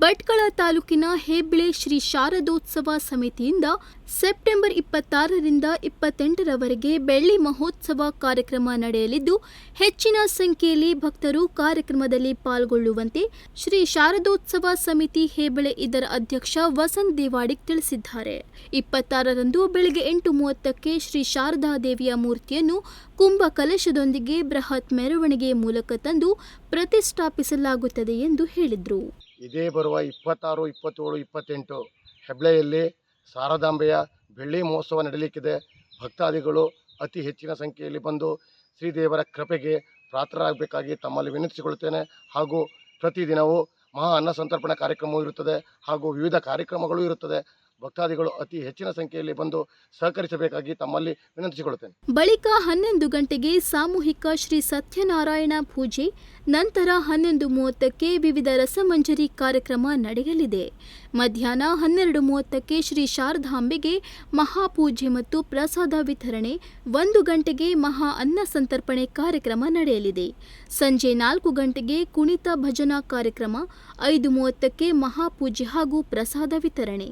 ಭಟ್ಕಳ ತಾಲೂಕಿನ ಹೆಬ್ಳೆ ಶ್ರೀ ಶಾರದೋತ್ಸವ ಸಮಿತಿಯಿಂದ ಸೆಪ್ಟೆಂಬರ್ ಇಪ್ಪತ್ತಾರರಿಂದ ಇಪ್ಪತ್ತೆಂಟರವರೆಗೆ ಬೆಳ್ಳಿ ಮಹೋತ್ಸವ ಕಾರ್ಯಕ್ರಮ ನಡೆಯಲಿದ್ದು, ಹೆಚ್ಚಿನ ಸಂಖ್ಯೆಯಲ್ಲಿ ಭಕ್ತರು ಕಾರ್ಯಕ್ರಮದಲ್ಲಿ ಪಾಲ್ಗೊಳ್ಳುವಂತೆ ಶ್ರೀ ಶಾರದೋತ್ಸವ ಸಮಿತಿ ಹೆಬ್ಳೆ ಇದರ ಅಧ್ಯಕ್ಷ ವಸಂತ್ ದೇವಾಡಿಗ್ ತಿಳಿಸಿದ್ದಾರೆ. ಇಪ್ಪತ್ತಾರರಂದು ಬೆಳಗ್ಗೆ ಎಂಟು ಮೂವತ್ತಕ್ಕೆ ಶ್ರೀ ಶಾರದಾ ದೇವಿಯ ಮೂರ್ತಿಯನ್ನು ಕುಂಭ ಕಲಶದೊಂದಿಗೆ ಬೃಹತ್ ಮೆರವಣಿಗೆ ಮೂಲಕ ತಂದು ಪ್ರತಿಷ್ಠಾಪಿಸಲಾಗುತ್ತದೆ ಎಂದು ಹೇಳಿದರು. ಇದೇ ಬರುವ ಇಪ್ಪತ್ತಾರು, ಇಪ್ಪತ್ತೇಳು, ಇಪ್ಪತ್ತೆಂಟು ಹೆಬ್ಳೆಯಲ್ಲಿ ಶಾರದಾಂಬೆಯ ಬೆಳ್ಳಿ ಮಹೋತ್ಸವ ನಡೆಯಲಿಕ್ಕಿದೆ ಭಕ್ತಾದಿಗಳು ಅತಿ ಹೆಚ್ಚಿನ ಸಂಖ್ಯೆಯಲ್ಲಿ ಬಂದು ಶ್ರೀದೇವರ ಕೃಪೆಗೆ ಪಾತ್ರರಾಗಬೇಕಾಗಿ ತಮ್ಮಲ್ಲಿ ವಿನಂತಿಸಿಕೊಳ್ಳುತ್ತೇನೆ. ಹಾಗೂ ಪ್ರತಿದಿನವೂ ಮಹಾ ಅನ್ನ ಸಂತರ್ಪಣಾ ಕಾರ್ಯಕ್ರಮವೂ ಇರುತ್ತದೆ. ಹಾಗೂ ವಿವಿಧ ಕಾರ್ಯಕ್ರಮಗಳು ಇರುತ್ತದೆ. ಭಕ್ತಾದಿಗಳು ಅತಿ ಹೆಚ್ಚಿನ ಸಂಖ್ಯೆಯಲ್ಲಿ ಬಂದು ಸಹಕರಿಸಬೇಕಾಗಿ ತಮ್ಮಲ್ಲಿ ವಿನಂತಿಸಿಕೊಳ್ಳುತ್ತೇನೆ. ಬಳಿಕ ಹನ್ನೊಂದು ಗಂಟೆಗೆ ಸಾಮೂಹಿಕ ಶ್ರೀ ಸತ್ಯನಾರಾಯಣ ಪೂಜೆ, ನಂತರ ಹನ್ನೊಂದು ಮೂವತ್ತಕ್ಕೆ ವಿವಿಧ ರಸಮಂಜರಿ ಕಾರ್ಯಕ್ರಮ ನಡೆಯಲಿದೆ. ಮಧ್ಯಾಹ್ನ ಹನ್ನೆರಡು ಮೂವತ್ತಕ್ಕೆ ಶ್ರೀ ಶಾರದಾಂಬೆಗೆ ಮಹಾಪೂಜೆ ಮತ್ತು ಪ್ರಸಾದ ವಿತರಣೆ, ಒಂದು ಗಂಟೆಗೆ ಮಹಾ ಅನ್ನ ಸಂತರ್ಪಣೆ ಕಾರ್ಯಕ್ರಮ ನಡೆಯಲಿದೆ. ಸಂಜೆ ನಾಲ್ಕು ಗಂಟೆಗೆ ಕುಣಿತ ಭಜನಾ ಕಾರ್ಯಕ್ರಮ, ಐದು ಮೂವತ್ತಕ್ಕೆ ಮಹಾಪೂಜೆ ಹಾಗೂ ಪ್ರಸಾದ ವಿತರಣೆ.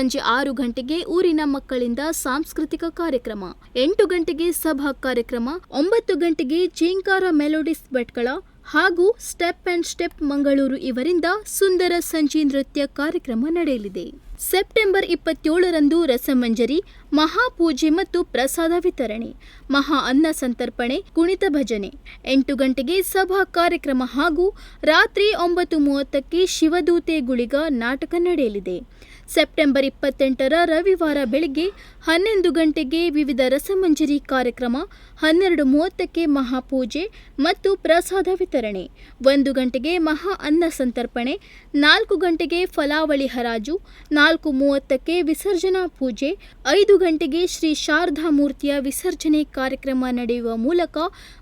ಸಂಜೆ ಆರು ಗಂಟೆಗೆ ಊರಿನ ಮಕ್ಕಳಿಂದ ಸಾಂಸ್ಕೃತಿಕ ಕಾರ್ಯಕ್ರಮ, ಎಂಟು ಗಂಟೆಗೆ ಸಭಾ ಕಾರ್ಯಕ್ರಮ, ಒಂಬತ್ತು ಗಂಟೆಗೆ ಚೇಂಕಾರ ಮೆಲೋಡಿಸ್ ಭಟ್ಗಳ ಹಾಗೂ ಸ್ಟೆಪ್ ಅಂಡ್ ಸ್ಟೆಪ್ ಮಂಗಳೂರು ಇವರಿಂದ ಸುಂದರ ಸಂಜೆ ನೃತ್ಯ ಕಾರ್ಯಕ್ರಮ ನಡೆಯಲಿದೆ. ಸೆಪ್ಟೆಂಬರ್ ಇಪ್ಪತ್ತೇಳರಂದು ರಸಮಂಜರಿ, ಮಹಾಪೂಜೆ ಮತ್ತು ಪ್ರಸಾದ ವಿತರಣೆ, ಮಹಾ ಅನ್ನ ಸಂತರ್ಪಣೆ, ಕುಣಿತ ಭಜನೆ, ಎಂಟು ಗಂಟೆಗೆ ಸಭಾ ಕಾರ್ಯಕ್ರಮ ಹಾಗೂ ರಾತ್ರಿ ಒಂಬತ್ತು ಮೂವತ್ತಕ್ಕೆ ಶಿವದೂತೆ ಗುಳಿಗ ನಾಟಕ ನಡೆಯಲಿದೆ. ಸೆಪ್ಟೆಂಬರ್ ಇಪ್ಪತ್ತೆಂಟರ ರವಿವಾರ ಬೆಳಗ್ಗೆ ಹನ್ನೊಂದು ಗಂಟೆಗೆ ವಿವಿಧ ರಸಮಂಜರಿ ಕಾರ್ಯಕ್ರಮ, ಹನ್ನೆರಡು ಮೂವತ್ತಕ್ಕೆ ಮಹಾಪೂಜೆ ಮತ್ತು ಪ್ರಸಾದ ವಿತರಣೆ, ಒಂದು ಗಂಟೆಗೆ ಮಹಾ ಅನ್ನ ಸಂತರ್ಪಣೆ, ನಾಲ್ಕು ಗಂಟೆಗೆ ಫಲಾವಳಿ ಹರಾಜು, ನಾಲ್ಕು ಮೂವತ್ತಕ್ಕೆ ವಿಸರ್ಜನಾ ಪೂಜೆ, ಐದು ಗಂಟೆಗೆ ಶ್ರೀ ಶಾರದಾ ಮೂರ್ತಿಯ ವಿಸರ್ಜನೆ ಕಾರ್ಯಕ್ರಮ ನಡೆಯುವ ಮೂಲಕ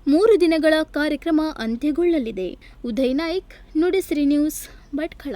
ಮೂರು ದಿನಗಳ ಕಾರ್ಯಕ್ರಮ ಅಂತ್ಯಗೊಳ್ಳಲಿದೆ. ಉದಯ್ ನಾಯ್ಕ್, ನುಡಿಸಿರಿ ನ್ಯೂಸ್, ಭಟ್ಕಳ.